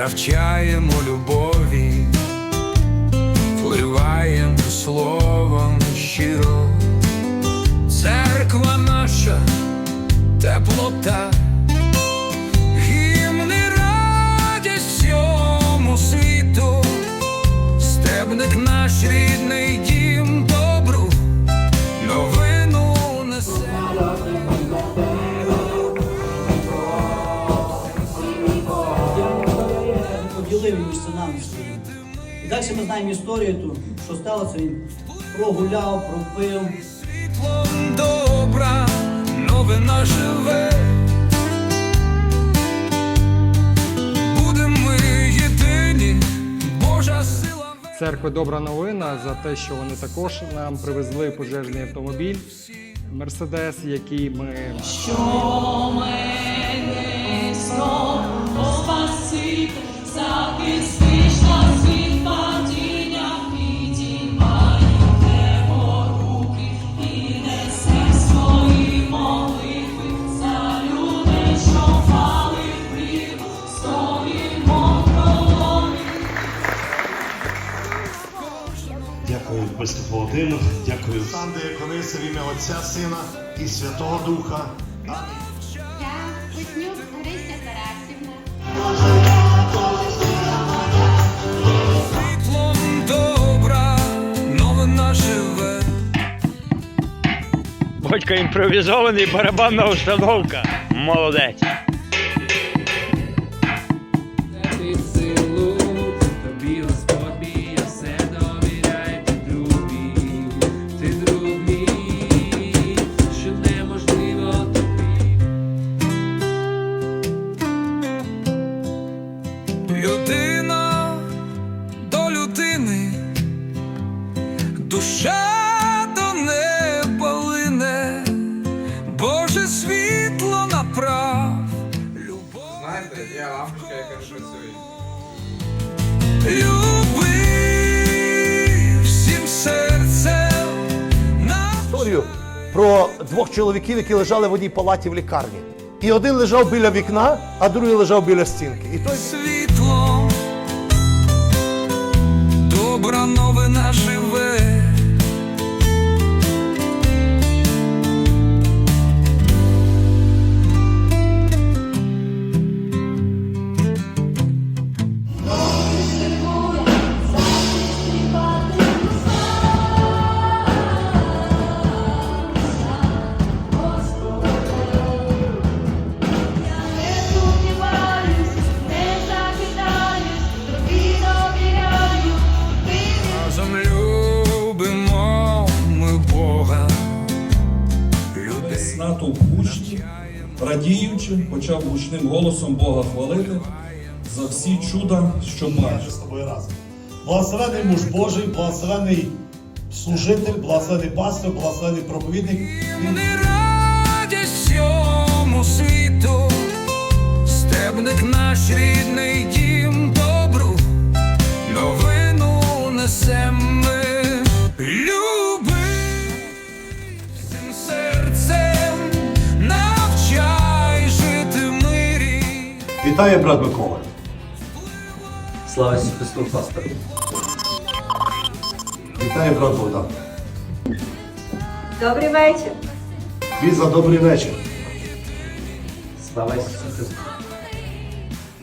навчаємо любові, впливаємо словом щиро. Церква наша теплота, далі ми знаємо історію ту, що сталося, він прогуляв, пропив. світлом добра, новина живе. Будемо ми єдині, Божа сила. Церкви добра новина за те, що вони також нам привезли пожежний автомобіль Мерседес, який ми Що мене спаси, захистиш Биступ Володимир, дякую. Сам Деякониса в ім'я Отця, Сина і Святого Духа. Живе. Батько імпровізований барабанна установка. Молодець. Світло направ, любов. Знаєте, є лампочка, яка працює. Люби всім серцем на Історію про двох чоловіків, які лежали в одній палаті в лікарні. І один лежав біля вікна, а другий лежав біля стінки. І той світло, добра новина живе. Натовп учнів, радіючи, почав гучним голосом Бога хвалити за всі чуда, що бачив. з тобою разом. Благословений муж Божий, благословений служитель, благословений пастор, благословений проповідник. Не радість всьому світу, стебник наш рідний дім добру, новину несем Вітаю, брат Микола. Слава Ісусу Христу, пастор. Вітаю, брат Богдан. Добрий вечір. Ліза, добрий вечір. Слава Ісусу Христу.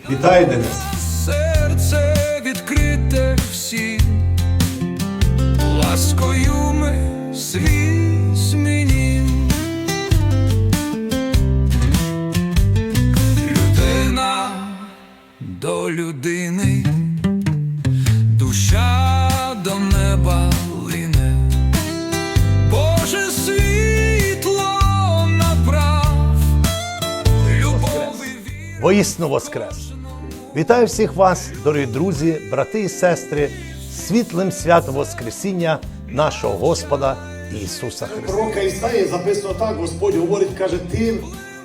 Вітаю, Денис. серце відкрите всім, ласкою ми світ Воістину воскрес. Вітаю всіх вас, дорогі друзі, брати і сестри, світлим святом Воскресіння нашого Господа Ісуса Христа. Пророка Ісаї записано так, Господь говорить, каже, ти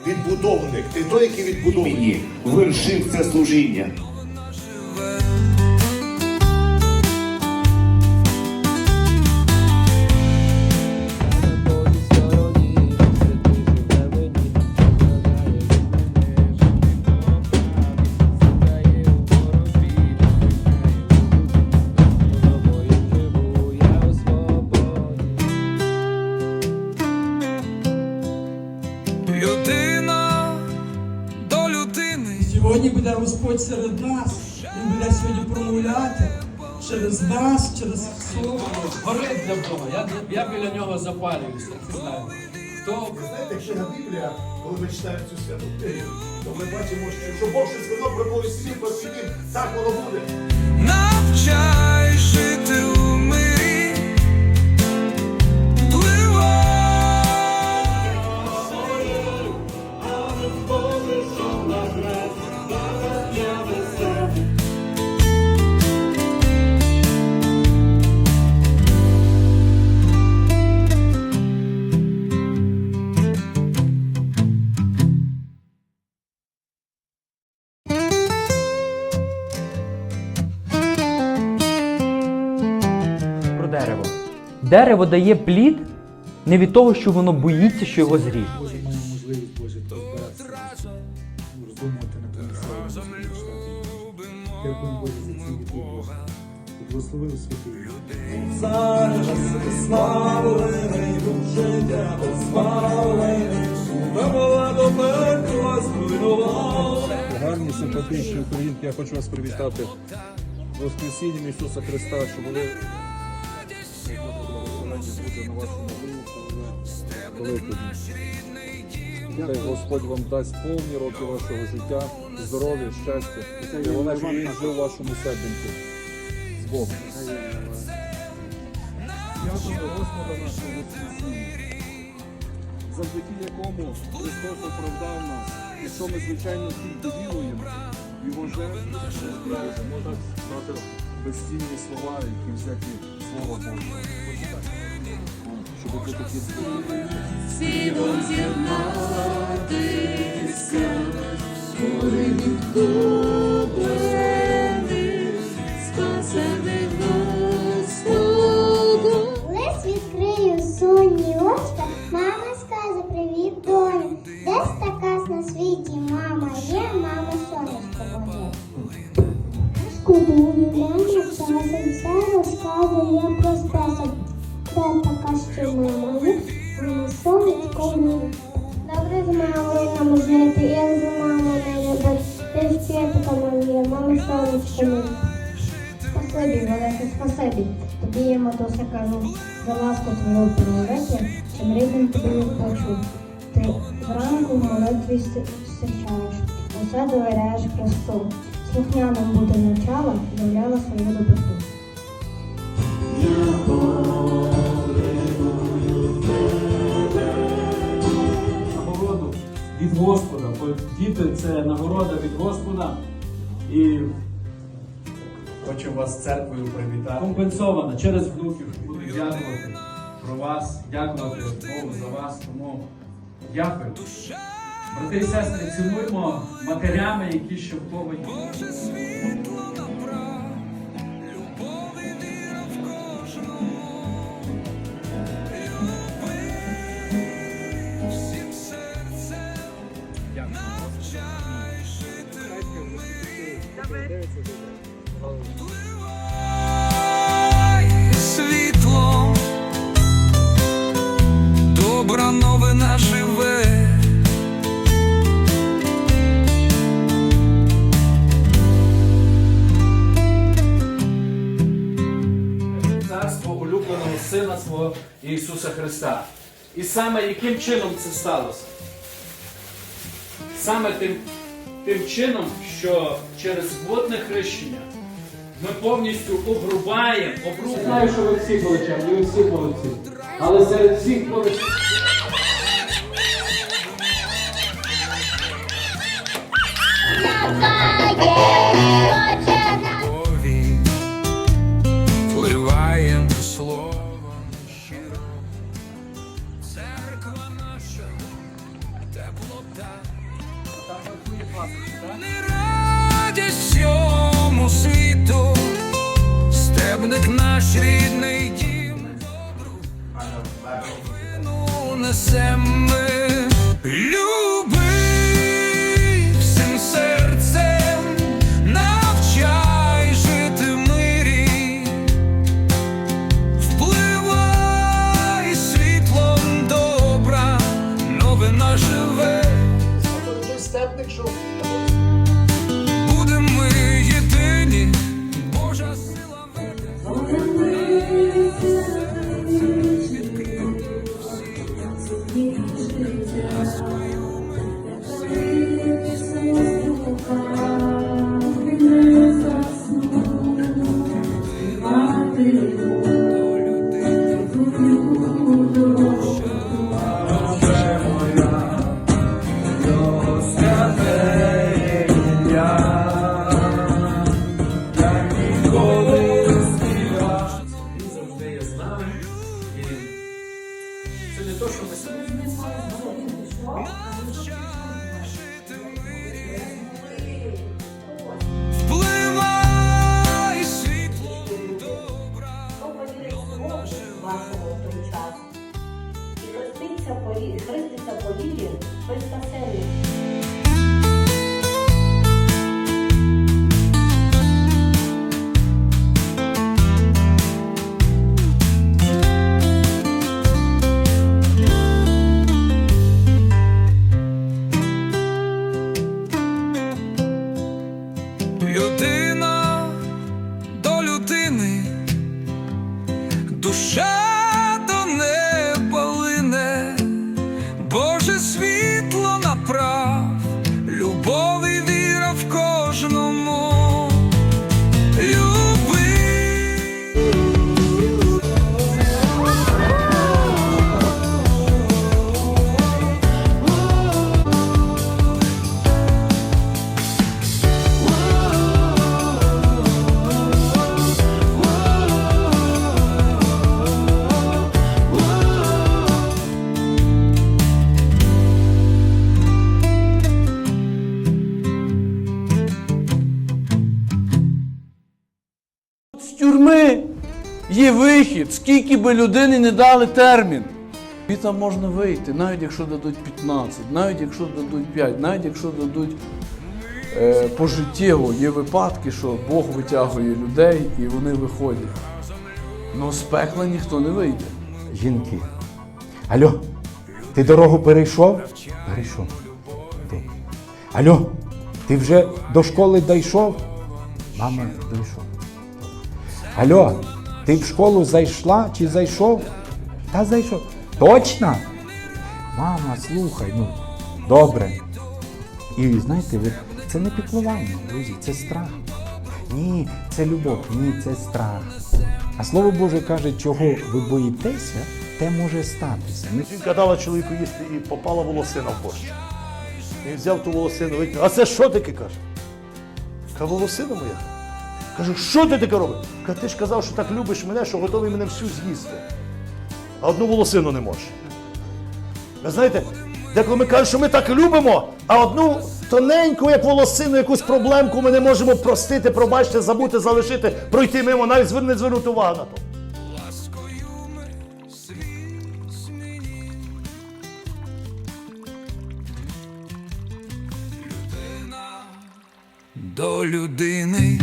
відбудовник, ти той, який відбудовник. Вершив це служіння. Сьогодні буде Господь серед нас. Він буде сьогодні промовляти через нас, через слово. Горить для Бога. Я, я біля нього запалююся. Ти знаєш. Хто Знаєте, книга Біблія, коли ми читаємо цю святу книгу, то ми бачимо, що, що Бог щось сказав про Бога світ, так воно буде. навчай Дерево дає плід не від того, що воно боїться, що його зріжуть. Боже має можливість Боже розбиратися, роздумувати на тому слові. Дякую Боже за ці відповіді. Благословив святий. Гарні, симпатичні українки, я хочу вас привітати Воскресінням Ісуса Христа, щоб ви великому. Хай Господь вам дасть повні роки вашого життя, здоров'я, щастя. І головне, щоб він жив у вашому серденьку. З Богом. Дякую Господа нашого Воскресіння, завдяки якому Христос оправдав нас. І що ми, звичайно, тільки віруємо, його жертву, можна сказати безцінні слова, які взяті Слово Боже. Такі з'єднатися, гори відкуплених, мама. Добре з мамою нам жити, як з мамою не любить. Ти вчителька моя, мама сонечко моє. Спасибі, велике, спасибі. Тобі я матуся кажу за ласку твою прорити, чим рідним тобі не почув. Ти зранку в молитві зустрічаєш, усе довіряєш Христу. Слухняним бути навчала, являла свою доброту. Від Господа, бо діти це нагорода від Господа. І хочу вас церквою привітати. Компенсована через внуків. Буду дякувати про вас, дякувати Богу за вас. Тому дякую. Брати і сестри, цінуємо матерями, які ще вховані. Всім І саме яким чином це сталося? Саме тим, тим чином, що через водне хрещення ми повністю обрубаємо, обрубаємо. Знаю, що ви всі молодці, ви всі молодці. Але серед всіх молодців Не радість всьому світу, стебник наш рідний дім, добру несем хреститься по Христа хреститься є вихід, скільки би людині не дали термін. І там можна вийти, навіть якщо дадуть 15, навіть якщо дадуть 5, навіть якщо дадуть е, пожиттєво. Є випадки, що Бог витягує людей і вони виходять. Ну з пекла ніхто не вийде. Жінки. Алло, ти дорогу перейшов? Перейшов. Добре. Алло, ти вже до школи дійшов? Мама, дійшов. Алло, ти в школу зайшла чи зайшов? Та зайшов. Точно? Мама, слухай, ну, добре. І знаєте, ви, це не піклування, друзі, це страх. Ні, це любов, ні, це страх. А слово Боже каже, чого ви боїтеся, те може статися. Жінка дала чоловіку їсти і попала волосина в борщ. Він взяв ту волосину, викинув. А це що таке каже? Каже, волосина моя. Кажу, що ти таке робиш? Каже, ти ж казав, що так любиш мене, що готовий мене всю з'їсти. А одну волосину не можеш. Ви знаєте, деколи ми кажемо, що ми так любимо, а одну тоненьку, як волосину, якусь проблемку ми не можемо простити, пробачити, забути, залишити, пройти мимо, навіть не звернути увагу на то. До людини